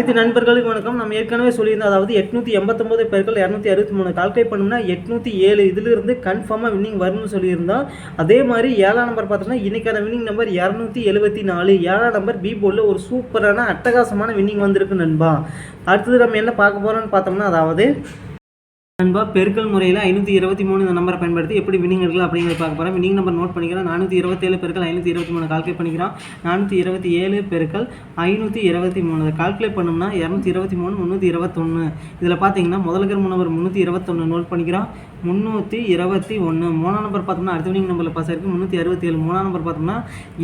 அனைத்து நண்பர்களுக்கு வணக்கம். நம்ம ஏற்கனவே சொல்லியிருந்தோம் அதாவது எட்நூற்றி எண்பத்தொம்பது பேர்கள் இரநூத்தி அறுபத்தி மூணு கால்குலேட் பண்ணோம்னா எட்நூற்றி ஏழு இதிலிருந்து கன்ஃபார்மாக வின்னிங் வரும்னு சொல்லியிருந்தோம். அதே மாதிரி ஏழாம் நம்பர் பார்த்தோம்னா இன்னைக்கான வின்னிங் நம்பர் இரநூத்தி எழுபத்தி நாலு. ஏழாம் நம்பர் பி போர்டில் ஒரு சூப்பரான அட்டகாசமான வின்னிங் வந்திருக்கு நண்பா. அடுத்தது நம்ம என்ன பார்க்க போகிறோம்னு பார்த்தோம்னா அதாவது நண்பா பெருக்கல் முறையில் ஐநூற்றி இருபத்தி மூணு இந்த நம்பரை பயன்படுத்தி எப்படி வினிங் எடுக்கலாம் அப்படிங்கிறத பார்க்க போகிறோம் வினிங் நம்பர் நோட் பண்ணிக்கிறோம். நானூற்றி இருபத்தேழு பெருக்கள் ஐநூற்றி இருபத்தி மூணு கால்குலேட் பண்ணிக்கிறோம். நானூற்றி இருபத்தி ஏழு பெருக்கள் ஐநூற்றி இருபத்தி மூணு. அதை கால்குலேட் பண்ணோம்னா இரநூத்தி இருபத்தி மூணு முந்நூற்றி இருபத்தொன்று இதில் பார்த்தீங்கன்னா முதலுக்கிற நம்பர் முந்நூற்றி இருபத்தொன்று நோட் பண்ணிக்கிறோம். முந்நூற்றி இருபத்தி ஒன்று மூணாம் நம்பர் பார்த்தோம்னா அடுத்த வினிங் நம்பரில் பாஸ் ஆயிருக்கு. முந்நூற்றி அறுபத்தி ஏழு மூணாம் நம்பர் பார்த்தோம்னா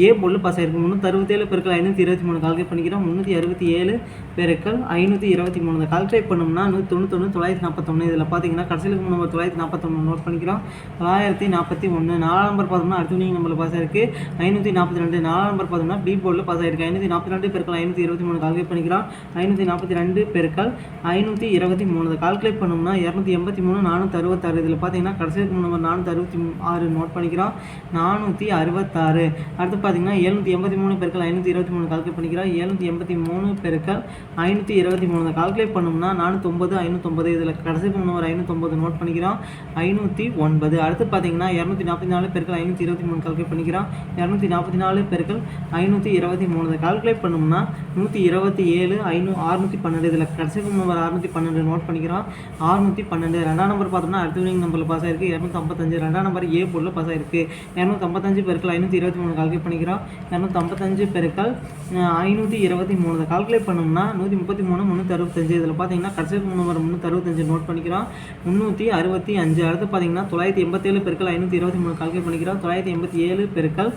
ஏ பொருள் பாஸ் ஆயிருக்கு. முந்நூற்றி அறுபத்தேழு பெருக்கள் ஐநூற்றி இருபத்தி மூணு கால்குலேட் பண்ணிக்கிறோம். முந்நூற்றி அறுபத்தி ஏழு பெருக்கள் ஐநூற்றி இருபத்தி மூணு. அதை கால்குலேட் பண்ணோம்னா நூற்றி தொண்ணூத்தொன்று தொள்ளாயிரத்தி நாற்பத்தொன்று இதில் பார்த்து பார்த்தீங்கன்னா கடைசியில் நம்ம தொள்ளாயிரத்தி நாற்பத்தொன்று நோட் பண்ணிக்கிறோம். தொள்ளாயிரத்தி நாற்பத்தி ஒன்று நாலாம் நம்பர் பார்த்தோம்னா அடுத்து நீங்கள் நம்பரில் பாஸ் ஆயிருக்கு. ஐநூற்றி நாற்பத்தி ரெண்டு நாலாம் நம்பர் பார்த்தோம்னா பி போர்டில் பாஸ் ஆயிருக்கு. ஐநூற்றி நாற்பத்தி ரெண்டு பெருக்கள் ஐநூற்றி இருபத்தி மூணு கால்குலேட் பண்ணிக்கிறோம். ஐநூற்றி நாற்பத்தி ரெண்டு பெருக்கள் ஐநூற்றி இருபத்தி மூணு. அதை கால்குலேட் பண்ணோம்னா இரநூத்தி எண்பத்தி மூணு நானூற்றி அறுபத்தாறு. இதில் பார்த்தீங்கன்னா கடைசி நம்பர் நானூற்றி அறுபத்தி ஆறு நோட் பண்ணிக்கிறோம். நானூற்றி அறுபத்தாறு. அடுத்து பார்த்தீங்கன்னா எழுநூற்றி எண்பத்தி மூணு பெருக்கள் ஐநூற்றி இருபத்தி மூணு கால்குலேட் பண்ணிக்கிறோம். எழுநூற்றி எண்பத்தி மூணு பெருக்கள் ஐநூற்றி இருபத்தி மூணு. கால்குலேட் பண்ணோம்னா நானூற்றொம்பது ஐநூற்றொம்பது இதில் கடைசி நம்பர் ஐநூற்றொம்பது நோட் பண்ணிக்கிறோம் ஐநூற்றி ஒன்பது. அடுத்து பார்த்தீங்கன்னா இரநூத்தி நாற்பத்தி நாலு பெருக்கல் ஐநூற்றி இருபத்தி மூணு கால்குலேட் பண்ணிக்கிறோம் இரநூத்தி நாற்பத்தி நாலு பெருக்கல் ஐநூற்றி இருபத்தி மூணு. இதை கால்குலேட் பண்ணோம்னா நூற்றி இருபத்தி ஏழு ஐநூ அறுநூற்றி பன்னெண்டு. இதில் கடைசி நம்பர் அறுநூற்றி பன்னெண்டு நோட் பண்ணிக்கிறோம் அறுநூற்றி பன்னெண்டு. ரெண்டாம் நம்பர் பார்த்தோம்னா அடுத்த வினிங் நம்பரில் பாஸ் ஆயிருக்கு. இரநூத்தி ஐம்பத்தஞ்சு ரெண்டாம் நம்பர் ஏ பொருள் பாஸ் ஆயிருக்கு. இரநூத்தி ஐம்பத்தஞ்சு ஐநூற்றி இருபத்தி மூணு கால்குலேட் பண்ணிக்கிறோம் இரநூத்தி ஐம்பத்தஞ்சு பெருக்கல் ஐநூற்றி இருபத்தி மூணு. இதை கால்குலேட் பண்ணோம்னா நூற்றி முப்பத்தி மூணு முந்நூற்றி அறுபத்தஞ்சு. இதில் பார்த்தீங்கன்னா கடைசி நம்பர் முந்நூற்றி அறுபத்தஞ்சு நோட் பண்ணிக்கிறோம் முந்நூற்றி அறுபத்தி அஞ்சு அடுத்து பார்த்தீங்கன்னா தொள்ளாயிரத்தி எண்பத்தேழு பெருக்கள் ஐநூற்றி இருபத்தி மூணு கால்குலேட் பண்ணிக்கிறோம். தொள்ளாயிரத்தி எண்பத்தி ஏழு பெருக்கள்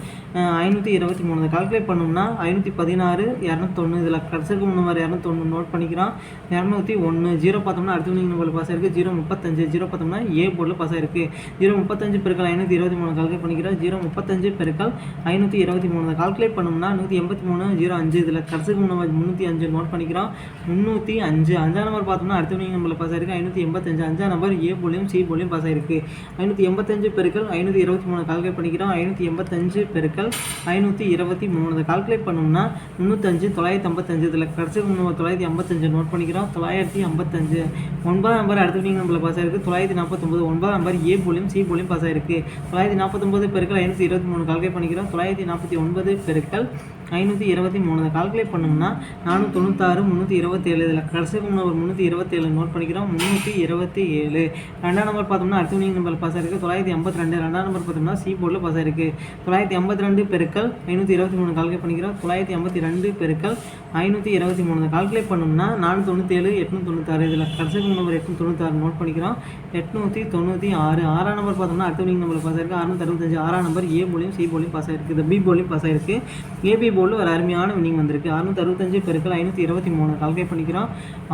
ஐநூற்றி இருபத்தி மூணு கால்குலேட் பண்ணோம்னா ஐநூற்றி பதினாறு இரநூத்தொன்று இதில் கடைசி நம்பர் இரநூத்தொன்று நோட் பண்ணிக்கிறோம். இரநூத்தி ஒன்று ஜீரோ பார்த்தோம்னா அடுத்து நீங்கள் நம்பர் பாஸ் ஆயிருக்கு. ஜீரோ முப்பத்தஞ்சு ஜீரோ பார்த்தோம்னா ஏ போர்டில் பாஸ் ஆயிருக்கு. ஜீரோ முப்பத்தஞ்சு பெருக்கள் ஐநூற்றி இருபத்தி மூணு கால்குலேட் பண்ணிக்கிறோம். ஜீரோ முப்பத்தஞ்சு பெருக்கல் ஐநூற்றி இருபத்தி மூணு கால்குலேட் பண்ணோம்னா நூற்றி எண்பத்தி மூணு ஜீரோ அஞ்சு இதில் கடைசிக்கு நம்பர் முந்நூற்றி அஞ்சு நோட் பண்ணிக்கிறோம். முந்நூற்றி அஞ்சு அஞ்சாம் நம்பர் பார்த்தோம்னா அடுத்து நீங்கள் நம்பரில் பாஸ் ஆயிருக்கு. ஐநூற்றி எண்பத்தஞ்சு அஞ்சாம் நம்பர் ஏ போலியும் சி போலியும் பாஸ் ஆயிருக்கு. ஐநூற்றி எண்பத்தஞ்சு பெருக்கள் ஐநூற்றி இருபத்தி மூணு கால்குலேட் பண்ணிக்கிறோம். ஐநூற்றி எண்பத்தஞ்சு பெருக்கல் ஐநூற்றி இருபத்தி மூணு. இதை கால்குலேட் பண்ணோம்னா முந்நூற்றஞ்சு தொள்ளாயிரத்தி ஐம்பத்தஞ்சு. இதில் கடைசி நம்ம தொள்ளாயிரத்தி ஐம்பத்தஞ்சு நோட் பண்ணிக்கிறோம். தொள்ளாயிரத்தி ஐம்பத்தஞ்சு. ஒன்பதாம் நம்பர் அடுத்த வினிங் பாஸ் ஆயிருக்கு. தொள்ளாயிரத்தி நாற்பத்தொம்பது ஒன்பதாம் நம்பர் ஏ போலியும் சி போலியும் பாஸ் ஆயிருக்கு. தொள்ளாயிரத்தி நாற்பத்தொம்பது பெருக்கள் ஐநூற்றி இருபத்தி மூணு. கால்குலேட் பண்ணிக்கிறோம். தொள்ளாயிரத்தி நாற்பத்தி ஒன்பது பெருக்கல் ஐநூற்றி இருபத்தி மூணு. அதை கால்குலேட் பண்ணோம்னா நானூற்றி தொண்ணூத்தாறு முந்நூற்றி இருபத்தேழு. இதில் கடைசி நம்பர் முந்நூற்றி இருபத்தேழு நோட் பண்ணிக்கிறோம். முந்நூற்றி இருபத்தி ஏழு. ரெண்டாம் நம்பர் பார்த்தோம்னா அடுத்த நம்பர் பாஸ் ஆயிருக்கு. தொள்ளாயிரத்தி ஐம்பத்தி ரெண்டு. ரெண்டாம் நம்பர் பார்த்தோம்னா சி போர்டில் பாஸ் ஆயிருக்கு. தொள்ளாயிரத்தி ஐம்பத்தி ரெண்டு பெருக்கல் ஐநூற்றி இருபத்தி மூணு கால்குலேட் பண்ணிக்கிறோம். தொள்ளாயிரத்தி ஐம்பத்தி ரெண்டு பெருக்கல் ஐநூற்றி இருபத்தி மூணு. கால்குலேட் பண்ணோம்னா நானூற்றி தொண்ணூற்றேழு எட்நூற்றி தொண்ணூத்தாறு இதில் கடைசி நம்பர் எட்நூற்றி தொண்ணூத்தாறு நோட் பண்ணிக்கிறோம். எட்நூற்றி தொண்ணூற்றி ஆறு. ஆறாம் நம்பர் பார்த்தோம்னா அடுத்த வினிங் நம்பர் பாஸ் ஆயிருக்கு அறுநூத்தி அறுபத்தஞ்சு ஆறாம் நம்பர் ஏ போலியும் சி போலியும் பாஸ் ஆயிருக்கு. இந்த பி போலியும் பாஸ் ஆயிருக்கு. ஏபி போலில் ஒரு அருமையான வினிங் வந்திருக்கு. அறுநூத்தி அறுபத்தஞ்சு பெருக்கள் ஐநூற்றி இருபத்தி மூணு. கால்குலேட் பண்ணிக்கிறோம்.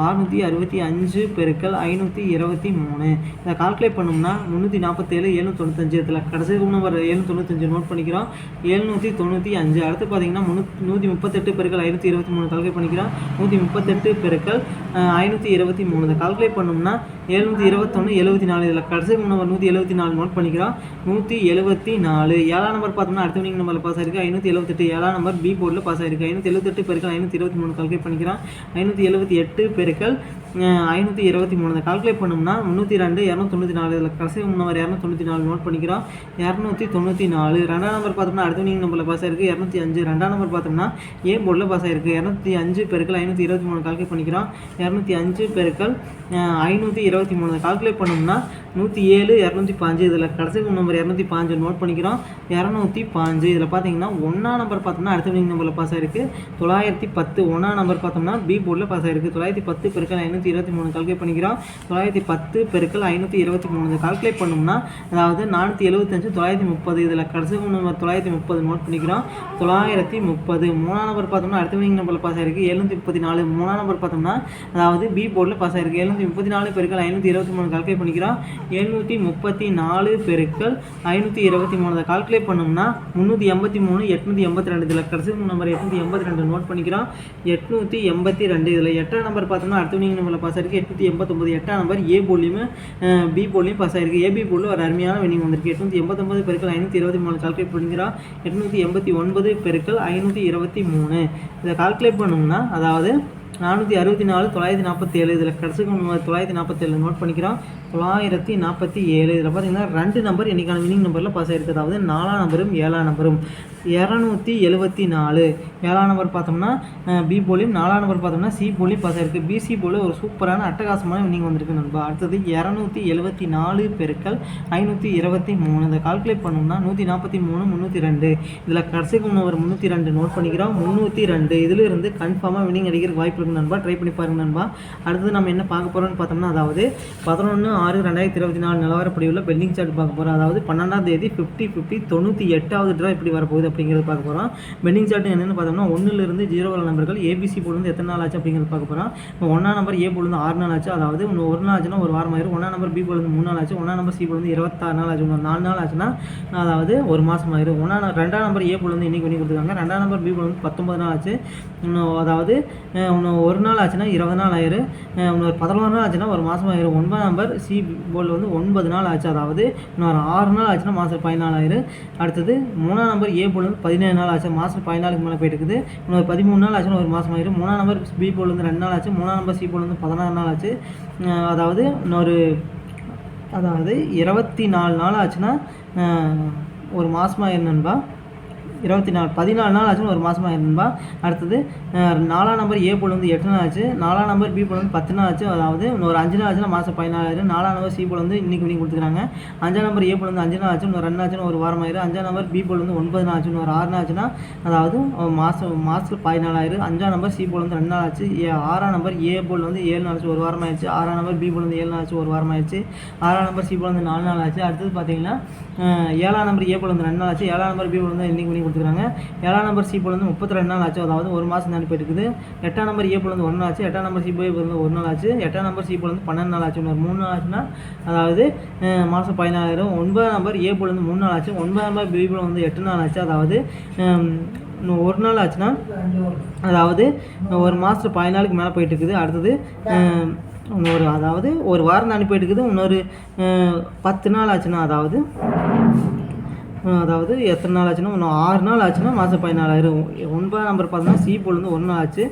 அறுநூற்றி அறுபத்தி அஞ்சு பெருக்கள் ஐநூற்றி இருபத்தி மூணு. இதை கால்குலேட் பண்ணோம்னா முந்நூற்றி நாற்பத்தேழு எழுநூற்றி தொண்ணூத்தஞ்சு இதில் கடைசி நம்பர் எழுநூற்றி தொண்ணூத்தஞ்சு நோட் பண்ணிக்கிறோம். எழுநூற்றி தொண்ணூற்றி அஞ்சு. அடுத்து பார்த்தீங்கன்னா முந்நூற்றி நூற்றி முப்பத்தெட்டு பெருக்கல் ஐநூற்றி இருபத்தி மூணு கால்குலேட் பண்ணிக்கிறோம். நூற்றி முப்பத்தெட்டு பெருக்கள் ஐநூற்றி இருபத்தி மூணு. இதை கால்குலேட் பண்ணோம்னா எழுநூற்றி இருபத்தொன்று எழுபத்தி நாலு. இதில் கடைசி நம்பர் நூற்றி எழுபத்தி நாலு நோட் பண்ணிக்கிறோம். நூற்றி எழுபத்தி நாலு. ஏழாம் நம்பர் பார்த்தோம்னா அடுத்த வினிங் நம்பரில் பாஸ் ஆயிருக்கு. ஐநூற்றி எழுபத்தெட்டு ஏழாம் நம்பர் பி போர்டில் பாஸ் ஆயிருக்கு. ஐநூற்றி எழுபத்தெட்டு பெருக்கள் ஐநூற்றி இருபத்தி மூணு கால்குலேட் பண்ணிக்கிறோம். ஐநூற்றி எழுபத்தி எட்டு பெருக்கள் ஐநூற்றி இருபத்தி மூணு. கால்குலேட் பண்ணோம்னா முந்நூற்றி ரெண்டு இரநூத்தொண்ணூற்றி நாலு. இதில் கடைசி நம்பர் இரநூத்தொண்ணூற்றி நாலு நோட் பண்ணிக்கிறோம். இரநூத்தி தொண்ணூற்றி நாலு. ரெண்டாம் நம்பர் பார்த்தோம்னா அடுத்த நீங்கள் நம்பரில் பாஸ் ஆயிருக்கு. இரநூத்தி அஞ்சு. ரெண்டாம் நம்பர் பார்த்தோம்னா ஏ போர்டில் பாஸ் ஆயிருக்கு. இரநூத்தி அஞ்சு பெருக்கள் ஐநூற்றி இருபத்தி மூணு கால்குலேட் பண்ணிக்கிறோம். இரநூத்தி அஞ்சு பெருக்கள் ஐநூற்றி இருபத்தி மூணு. கால்குலேட் பண்ணோம்னா நூற்றி ஏழு இரநூத்தி பாஞ்சு இதில் கடைசி நம்பர் இரநூத்தி பாஞ்சு நோட் பண்ணிக்கிறோம். இரநூத்தி பாஞ்சு இதில் பார்த்தீங்கன்னா ஒன்றா நம்பர் பார்த்தோம்னா அடுத்த வினிங் நம்பரில் பாஸ் ஆயிருக்கு. தொள்ளாயிரத்தி பத்து ஒன்றா நம்பர் பார்த்தோம்னா பி போர்டில் பாஸ் ஆயிருக்கு. தொள்ளாயிரத்தி பத்து பெருக்கள் ஐநூற்றி இருபத்தி மூணு கால்குலேட் பண்ணிக்கிறோம். தொள்ளாயிரத்தி பத்து பெருக்கள் ஐநூற்றி இருபத்தி மூணு. கால்குலேட் பண்ணோம்னா அதாவது நானூற்றி எழுபத்தஞ்சு தொள்ளாயிரத்தி முப்பது இதில் கடைசி நம்பர் தொள்ளாயிரத்தி முப்பது நோட் பண்ணிக்கிறோம். தொள்ளாயிரத்தி முப்பது மூணாம் நம்பர் பார்த்தோம்னா அடுத்த வினிங் நம்பரில் பாஸ் ஆயிருக்கு. எழுநூற்றி முப்பத்தி நாலு மூணாம் நம்பர் பார்த்தோம்னா அதாவது பி போர்டில் பாஸ் ஆயிருக்கு. எழுநூற்றி முப்பத்தி நாலு பெருக்கள் ஐநூற்றி இருபத்தி மூணு கால்குலேட் பண்ணிக்கிறோம். எழுநூற்றி முப்பத்தி நாலு பெருக்கள் ஐநூற்றி இருபத்தி மூணு. கால்குலேட் பண்ணோம்னா முந்நூற்றி எண்பத்தி மூணு எட்நூற்றி எண்பத்தி ரெண்டு. இதில் கடைசி நம்பர் எட்நூற்றி எண்பத்தி ரெண்டு நோட் பண்ணிக்கிறோம். எட்நூற்றி எண்பத்தி ரெண்டு இதில் எட்டாம் நம்பர் பார்த்தோம்னா அடுத்த நீங்கள் நம்பரில் பாஸ் ஆயிருக்கு. எட்நூற்றி எண்பத்தொம்பது எட்டாம் நம்பர் ஏ போலியும் பி போலியும் பாஸ் ஆயிருக்கு. ஏபி போலில் ஒரு அருமையான வினிங் வந்திருக்கு. எட்நூற்றி எண்பத்தொம்பது பெருக்கள் ஐநூற்றி இருபத்தி மூணு கால்குலேட் பண்ணிக்கிறோம். எட்நூற்றி எண்பத்தி ஒன்பது பெருக்கள் ஐநூற்றி இருபத்தி மூணு. இதை கால்குலேட் பண்ணோம்னா அதாவது நானூற்றி அறுபத்தி நாலு தொள்ளாயிரத்தி நாற்பத்தி ஏழு. இதில் கடைசிக்கு தொள்ளாயிரத்தி நாற்பத்தேழு நோட் பண்ணிக்கிறோம். தொள்ளாயிரத்தி நாற்பத்தி ஏழு இதில் பார்த்தீங்கன்னா ரெண்டு நம்பர் இன்றைக்கான வினிங் நம்பரில் பாஸ் ஆகிருக்கு அதாவது நாலாம் நம்பரும் ஏழாம் நம்பரும் இரநூத்தி எழுபத்தி நாலு. ஏழாம் நம்பர் பார்த்தோம்னா பி போலியும் நாலாம் நம்பர் பார்த்தோம்னா சி போலி பாஸ் இருக்குது பிசி போலி ஒரு சூப்பரான அட்டகாசமான வினிங் வந்திருக்கு நண்பா. அடுத்தது இரநூத்தி எழுபத்தி நாலு பெருக்கள் ஐநூற்றி இருபத்தி மூணு. இதை கால்குலேட் பண்ணோம்னா நூற்றி நாற்பத்தி மூணு முந்நூற்றி ரெண்டு. இதில் கடைசிக்கு ஒரு முந்நூற்றி ரெண்டு நோட் பண்ணிக்கிறோம். முந்நூற்றி ரெண்டு. இதில் இருந்து கன்ஃபார்மாக வினிங் அடிக்கிறதுக்கு வாய்ப்பு இருக்குது நண்பா. ட்ரை பண்ணி பாருங்க நண்பா. அடுத்தது நம்ம என்ன பார்க்க போகிறோம்னு பார்த்தோம்னா அதாவது பதினொன்று ஆறு ரெண்டாயிரத்தி இருபத்தி நாலு நிலவரப்படி உள்ள பெண்டிங் சார்ட் பார்க்க போகிறோம் அதாவது பன்னெண்டாம் தேதி ஃபிஃப்டி ஃபிஃப்டி தொண்ணூற்றி எட்டாவது ட்ரா இப்படி வரப்போகுது அப்படிங்கிறது பார்க்க போகிறோம் பெண்டிங் சார்ட் என்னென்னு பார்த்தோம்னா ஒன்றுலேருந்து ஜீரோ வர நம்பர்கள் ஏபிசி போலேருந்து எத்தனை நாள் ஆச்சு அப்படிங்கிறது பார்க்க போகிறோம் இப்போ ஒன்றா நம்பர் ஏ போலேருந்து ஆறு நாள் ஆச்சு. அதாவது ஒரு நாள் ஆச்சுன்னா ஒரு வாரம் ஆயிரும். ஒன்றா நம்பர் பி போலேருந்து மூணு நாள் ஆச்சு. ஒன்றா நம்பர் சி போலேருந்து இருபத்தாறு நாள் ஆச்சு. நாலு நாள் ஆச்சுன்னா அதாவது ஒரு மாதம் ஆயிரும். ஒன்றா ரெண்டாம் நம்பர் ஏ போலேருந்து இன்றைக்கி பண்ணி கொடுத்துருக்காங்க. ரெண்டாம் நம்பர் பி போலேருந்து பத்தொம்பது நாள் ஆச்சு. இன்னும் அதாவது இன்னும் ஒரு நாள் ஆச்சுன்னா இருபது நாள் ஆயிரும். இன்னும் ஒரு பதினோரு நாள் ஆச்சுன்னா ஒரு மாதம் ஆயிரும். ஒன்பதாம் நம்பர் சி போர்டில் வந்து ஒன்பது நாள் ஆச்சு. அதாவது இன்னும் ஒரு ஆறு நாள் ஆச்சுன்னா மாதம் பதினாலாயிரம். அடுத்தது மூணாம் நம்பர் ஏ போர்டில் வந்து பதினேழு நாள் ஆச்சு. மாதம் பதினாலுக்கு மேலே போயிட்டு இருக்குது. இன்னும் ஒரு பதிமூணு நாள் ஆச்சுன்னா ஒரு மாதம் ஆயிரும். மூணாம் நம்பர் பி போலேருந்து ரெண்டு நாள் ஆச்சு. மூணாம் நம்பர் சி போலேருந்து பதினாறு நாள் ஆச்சு. அதாவது இன்னொரு அதாவது இருபத்தி நாலு நாள் ஆச்சுன்னா அஹ், ஒரு மாதமாக என்னன்பா? இருபத்தி நாலு பதினாலு நாள் ஆச்சுன்னு ஒரு மாதமாக இருந்தால் அடுத்தது நாலாம் நம்பர் ஏ போல் வந்து எட்டு நாள் ஆச்சு நாலாம் நம்பர் பி போல் வந்து பத்து நாள் ஆச்சு அதாவது இன்னொரு ஒரு அஞ்சு நாள் ஆச்சுன்னா மாதம் பதினாலாயிரம் நாலாம் நம்பர் சி போல் வந்து இன்னைக்கு பண்ணி கொடுத்துருக்காங்க அஞ்சாம் நம்பர் ஏ போல் வந்து அஞ்சு நாள் ஆச்சு இன்னும் ரெண்டு ஆச்சுன்னு ஒரு வாரம் ஆயிரும் அஞ்சாம் நம்பர் பி போல் வந்து ஒன்பது நாள் ஆச்சுன்னு ஒரு ஆறு நாள் ஆச்சுன்னா அதாவது மாதம் மாதத்தில் பதினாலாயிரம் அஞ்சாம் நம்பர் சி போல் வந்து ரெண்டு நாள் ஆச்சு ஏ ஆறாம் நம்பர் ஏ போல் வந்து ஏழு நாள் ஆச்சு ஒரு வாரம் ஆயிடுச்சு ஆறாம் நம்பர் பி போல் வந்து ஏழு நாள் ஆச்சு ஒரு வாரம் ஆயிடுச்சு ஆறாம் நம்பர் சி போல் வந்து நாலு நாள் ஆச்சு அடுத்தது பார்த்தீங்கன்னா ஏழாம் நம்பர் ஏ போல் வந்து ரெண்டு நாள் ஆச்சு ஏழாம் நம்பர் பி போல் வந்து இன்னைக்கு கொடுத்துருக்காங்க. ஏழாம் நம்பர் சி போலேருந்து முப்பத்தி ரெண்டு நாள் ஆச்சு. அதாவது ஒரு மாதம் தான் போயிருக்குது இருக்குது எட்டாம் நம்பர் ஏ போலேருந்து வந்து ஒன்று ஆச்சு. எட்டாம் நம்பர் சி போய் ஒரு நாள் ஆச்சு. எட்டாம் நம்பர் சி போலேருந்து வந்து பன்னெண்டு நாள் ஆச்சு. இன்னொரு மூணு நாள் ஆச்சுன்னா அதாவது மாதம் பதினாயிரம் ஒன்பதாம் நம்பர் ஏ போலேருந்து மூணு நாள் ஆச்சு. ஒன்பதாம் நம்பர் பி போல வந்து எட்டு நாள் ஆச்சு. அதாவது இன்னும் ஒரு நாள் ஆச்சுன்னா அதாவது ஒரு மாதத்துல பதினாலுக்கு மேலே போயிட்டு இருக்குது அடுத்தது ஒரு இன்னொரு அதாவது ஒரு வாரம் தான் அனுப்பிட்டு இருக்குது இன்னொரு பத்து நாள் ஆச்சுன்னா அதாவது அதாவது எத்தனை நாள் ஆச்சுன்னா இன்னும் ஆறு நாள் ஆச்சுன்னா மாதம் பதினாலாயிரம். ஒன்பதாம் நம்பர் பார்த்தோம்னா சி போலேருந்து ஒன்று நாள் ஆச்சு.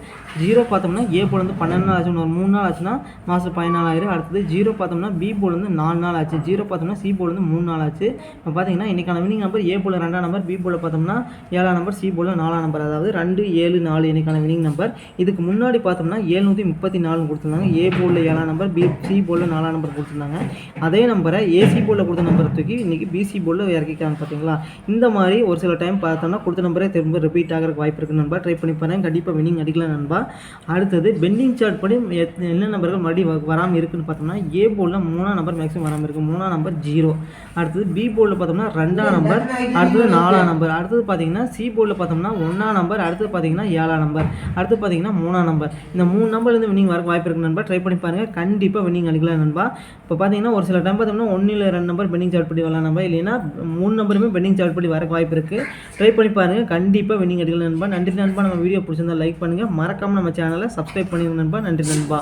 ஜீரோ பார்த்தோம்னா ஏ போலேருந்து பன்னெண்டு நாள் ஆச்சு. ஒரு மூணு நாள் ஆச்சுன்னா மாதம் பதினாலாயிரம். அடுத்தது ஜீரோ பார்த்தோம்னா பி போலேருந்து நாலு நாள் ஆச்சு. ஜீரோ பார்த்தோம்னா சி போலேருந்து மூணு நாள் ஆச்சு. இப்போ பார்த்தீங்கன்னா இன்றைக்கான வினிங் நம்பர் ஏ போல் ரெண்டாம் நம்பர் பி போல் பார்த்தோம்னா ஏழாம் நம்பர் சி போல் நாலாம் நம்பர் அதாவது ரெண்டு ஏழு நாலு இன்றைக்கான வினிங் நம்பர் இதுக்கு முன்னாடி பார்த்தோம்னா ஏழ்நூற்றி முப்பத்தி நாலு கொடுத்துருந்தாங்க. ஏ போலில் ஏழாம் நம்பர் பி சி போலில் நாலாம் நம்பர் கொடுத்துருந்தாங்க. அதே நம்பரை ஏசி போலில் கொடுத்த நம்பர் தூக்கி இன்றைக்கி பிசி போலில் இறக்கிக்கிறாங்க பார்த்தீங்களா இந்த மாதிரி ஒரு சில டைம் பார்த்தோம்னா கொடுத்த நம்பரே திரும்ப ரிப்பீட் ஆகிறதுக்கு வாய்ப்பு இருக்குது நண்பா. ட்ரை பண்ணி பாருங்க. கண்டிப்பாக வினிங் அடிக்கலாம் நண்பா. அடுத்தது பெண்டிங் சார்ட் படி எத்- என்ன நம்பர்கள் மறுபடியும் வராமல் இருக்குன்னு பார்த்தோம்னா ஏ போலில் மூணாம் நம்பர் மேக்ஸிமம் வராமல் இருக்குது மூணாம் நம்பர் ஜீரோ அடுத்தது பி போர்டில் பார்த்தோம்னா ரெண்டாம் நம்பர் அடுத்தது நாலாம் நம்பர் அடுத்தது பார்த்தீங்கன்னா சி போலில் பார்த்தோம்னா ஒன்றாம் நம்பர் அடுத்தது பார்த்தீங்கன்னா ஏழாம் நம்பர் அடுத்து பார்த்தீங்கன்னா மூணாம் நம்பர் இந்த மூணு நம்பர்லேருந்து வினிங் வர வாய்ப்பு இருக்குது நண்பா. ட்ரை பண்ணி பாருங்கள் கண்டிப்பாக வினிங் அடிக்கலாம் நண்பா. இப்போ பார்த்தீங்கன்னா ஒரு சில டைம் பார்த்தோம்னா ஒன்றில் இல்லை ரெண்டு நம்பர் பெண்டிங் சார்ட் படி வரலாம் நம்பர் இல்லைன்னா மூணு நம்பருமே வின்னிங் சார்ட் படி வரக்கு வாய்ப்பு இருக்குது ட்ரை பண்ணி பாருங்கள் கண்டிப்பாக வின்னிங் அடிக்கலாம் நண்பா. நன்றி நண்பா. நம்ம வீடியோ பிடிச்சிருந்தா லைக் பண்ணுங்கள் மறக்காமல் நம்ம சேனலை சப்ஸ்கிரைப் பண்ணிடுங்க நண்பா. நன்றி நண்பா.